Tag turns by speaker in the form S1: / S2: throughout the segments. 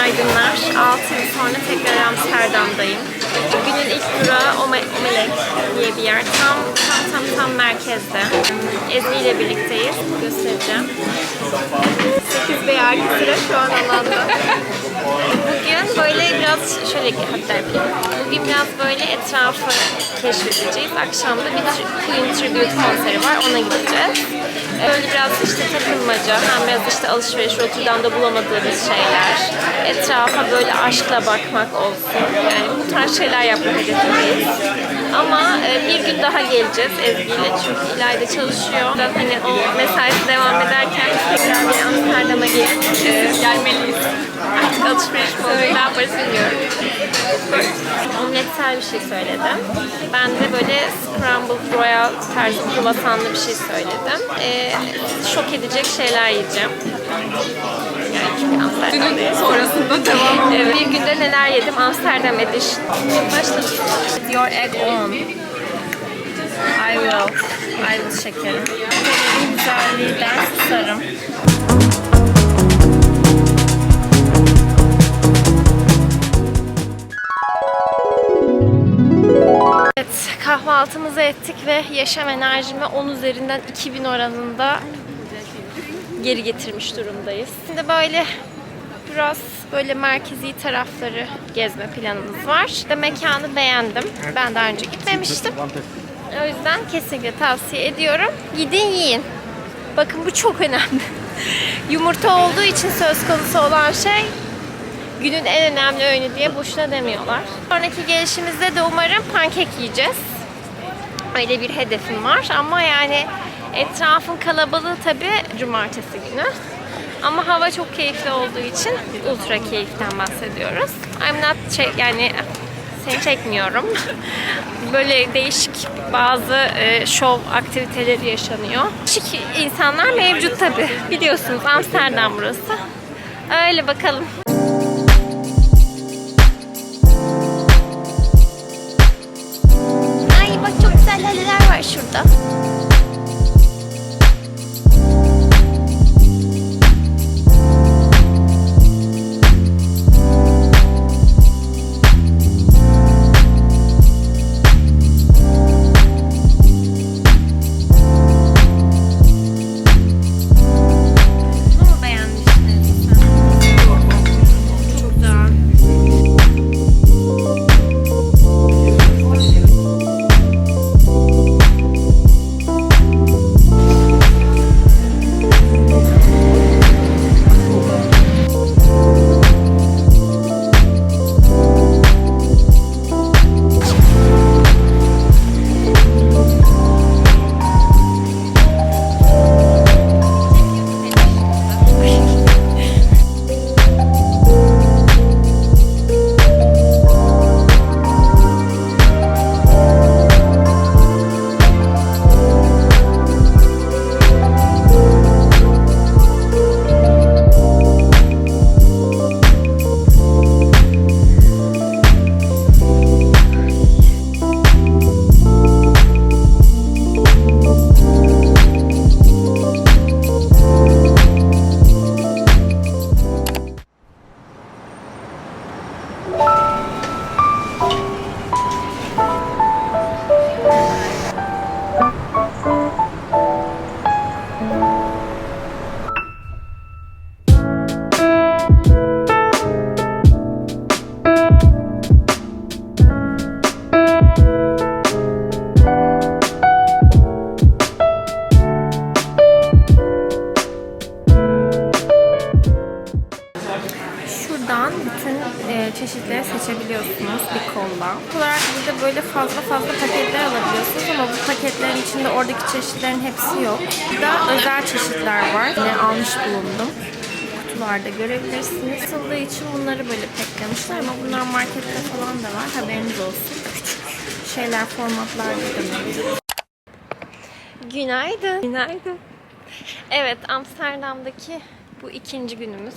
S1: günaydınlar. 6 yıl sonra tekrar Amsterdam'dayım. Bugünün ilk durağı Ome Omelek diye bir yer. Tam tam tam tam merkezde. Ezgi ile birlikteyiz. Göstereceğim. 8 beyaz sıra şu an alanda. Bugün böyle biraz şöyle hatta. Bugün biraz böyle etrafı keşfedeceğiz. Akşamda bir Queen Tribute konseri var. Ona gideceğiz. Böyle biraz işte takılmaca, hem biraz işte alışveriş, Rotterdam'da bulamadığımız şeyler. Etrafa böyle aşkla bakmak olsun. Yani bu tarz şeyler yapmak hedefindeyiz. Ama e, bir gün daha geleceğiz Ezgi'yle çünkü İlayda çalışıyor. Biraz hani o mesaisi devam ederken tekrar bir Amsterdam'a gelip e, gelmeliyiz. Artık alışveriş mi olur, ne yaparız. Omletsel bir şey söyledim. Ben de böyle scrambled royal tarzı kruvasanlı bir şey söyledim. E, şok edecek şeyler yiyeceğim. Amsterdam'dayız.
S2: Sonrasında devam.
S1: Evet. Bir günde neler yedim Amsterdam Edition. Başladık. Your egg on. I will. I will şekerim. Bu güzelliğinden susarım. Evet, kahvaltımızı ettik ve yaşam enerjimi 10 üzerinden 2000 oranında geri getirmiş durumdayız. Şimdi böyle biraz böyle merkezi tarafları gezme planımız var. Ve mekanı beğendim. Ben daha önce gitmemiştim. O yüzden kesinlikle tavsiye ediyorum. Gidin yiyin. Bakın bu çok önemli. Yumurta olduğu için söz konusu olan şey günün en önemli öğünü diye boşuna demiyorlar. Sonraki gelişimizde de umarım pankek yiyeceğiz. Öyle bir hedefim var ama yani etrafın kalabalığı tabii cumartesi günü. Ama hava çok keyifli olduğu için ultra keyiften bahsediyoruz. I'm not şey, yani seni çekmiyorum. Böyle değişik bazı e, şov aktiviteleri yaşanıyor. Şık insanlar mevcut tabii. Biliyorsunuz Amsterdam burası. Öyle bakalım. Ay bak çok güzel laleler var şurada. Böyle fazla fazla paketler alabiliyorsunuz ama bu paketlerin içinde oradaki çeşitlerin hepsi yok. Burada özel çeşitler var. Yine almış bulundum. Kutularda görebilirsiniz. Satıldığı için bunları böyle peklemişler ama bunlar markette falan da var. Haberiniz olsun. Küçük şeyler formatlarda da mevcut. Günaydın. Günaydın. Evet, Amsterdam'daki bu ikinci günümüz.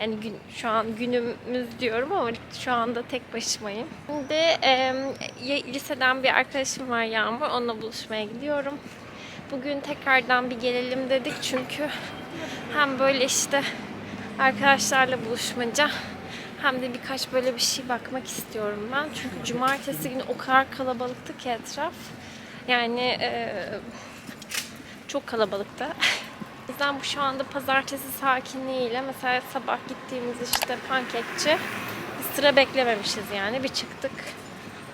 S1: Yani gün, şu an günümüz diyorum ama şu anda tek başımayım. Şimdi e, liseden bir arkadaşım var Yağmur. Onunla buluşmaya gidiyorum. Bugün tekrardan bir gelelim dedik çünkü hem böyle işte arkadaşlarla buluşmaca hem de birkaç böyle bir şey bakmak istiyorum ben. Çünkü cumartesi günü o kadar kalabalıktı ki etraf. Yani e, çok kalabalıktı. Yüzden bu şu anda pazartesi sakinliğiyle mesela sabah gittiğimiz işte pankekçi sıra beklememişiz yani. Bir çıktık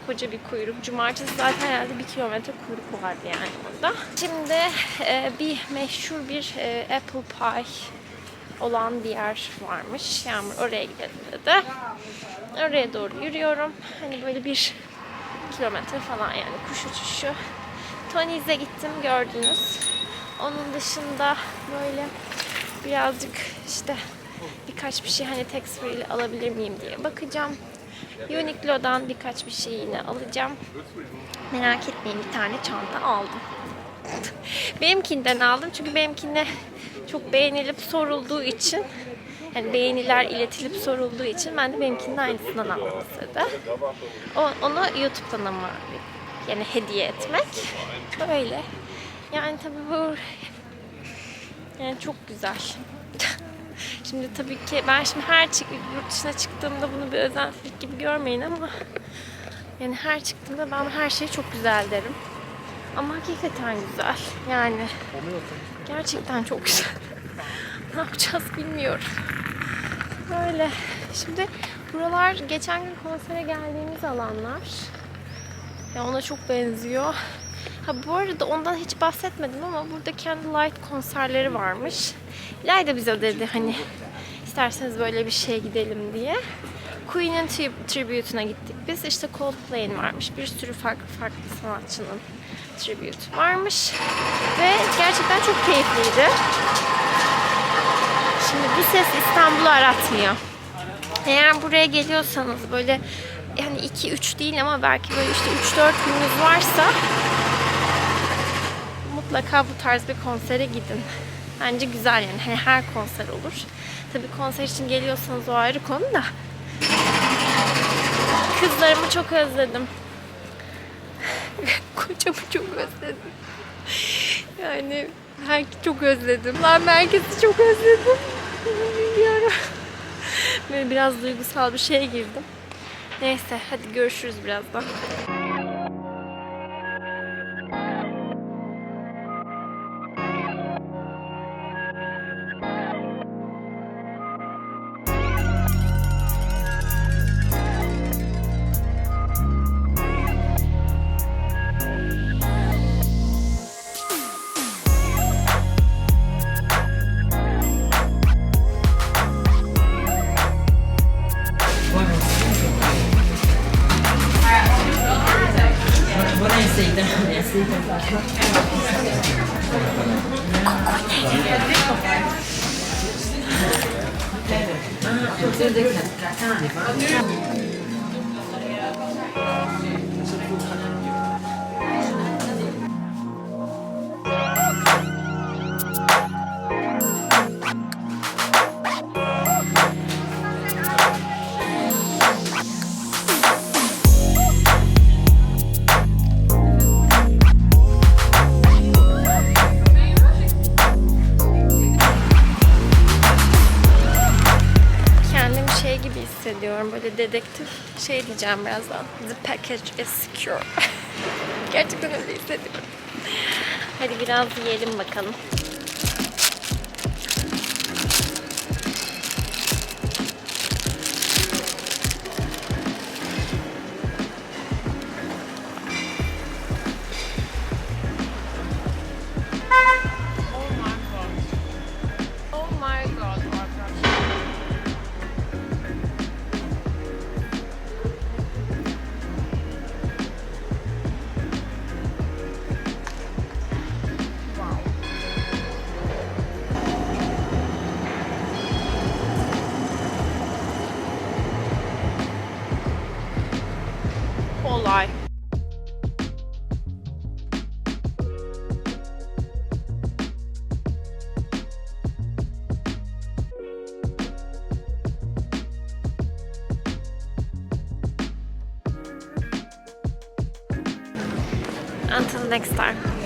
S1: koca bir kuyruk. Cumartesi zaten herhalde bir kilometre kuyruk vardı yani orada. Şimdi e, bir meşhur bir e, apple pie olan bir yer varmış. Yağmur oraya gidelim dedi. Oraya doğru yürüyorum. Hani böyle bir kilometre falan yani kuş uçuşu. Tony's'e gittim gördünüz. Onun dışında böyle birazcık işte birkaç bir şey hani tax free alabilir miyim diye bakacağım. Uniqlo'dan birkaç bir şey yine alacağım. Merak etmeyin bir tane çanta aldım. Benimkinden aldım çünkü benimkine çok beğenilip sorulduğu için yani beğeniler iletilip sorulduğu için ben de benimkinin aynısından de. O, onu YouTube'dan ama yani hediye etmek. Böyle. Yani tabii bu yani çok güzel. Şimdi tabii ki ben şimdi her çık yurt dışına çıktığımda bunu bir özellik gibi görmeyin ama yani her çıktığımda ben her şey çok güzel derim. Ama hakikaten güzel. Yani gerçekten çok güzel. ne yapacağız bilmiyorum. Böyle. Şimdi buralar geçen gün konsere geldiğimiz alanlar. Ya ona çok benziyor. Ha bu arada ondan hiç bahsetmedim ama burada Candlelight konserleri varmış. İlay da bize dedi hani isterseniz böyle bir şeye gidelim diye. Queen'in tri- tribute'una gittik biz. İşte Coldplay'in varmış. Bir sürü farklı farklı sanatçının tribute varmış. Ve gerçekten çok keyifliydi. Şimdi bu ses İstanbul'u aratmıyor. Eğer buraya geliyorsanız böyle yani 2-3 değil ama belki böyle işte 3-4 gününüz varsa mutlaka bu tarz bir konsere gidin. Bence güzel yani Hani her konser olur. Tabii konser için geliyorsanız o ayrı konu da. Kızlarımı çok özledim. Kocamı çok özledim. Yani her çok özledim. Lan merkezi çok özledim. Bilmiyorum. Böyle biraz duygusal bir şeye girdim. Neyse hadi görüşürüz birazdan. ここに。Hissediyorum. Böyle dedektif şey diyeceğim birazdan. The package is secure. Gerçekten öyle hissediyorum. Hadi biraz yiyelim bakalım. Until next time.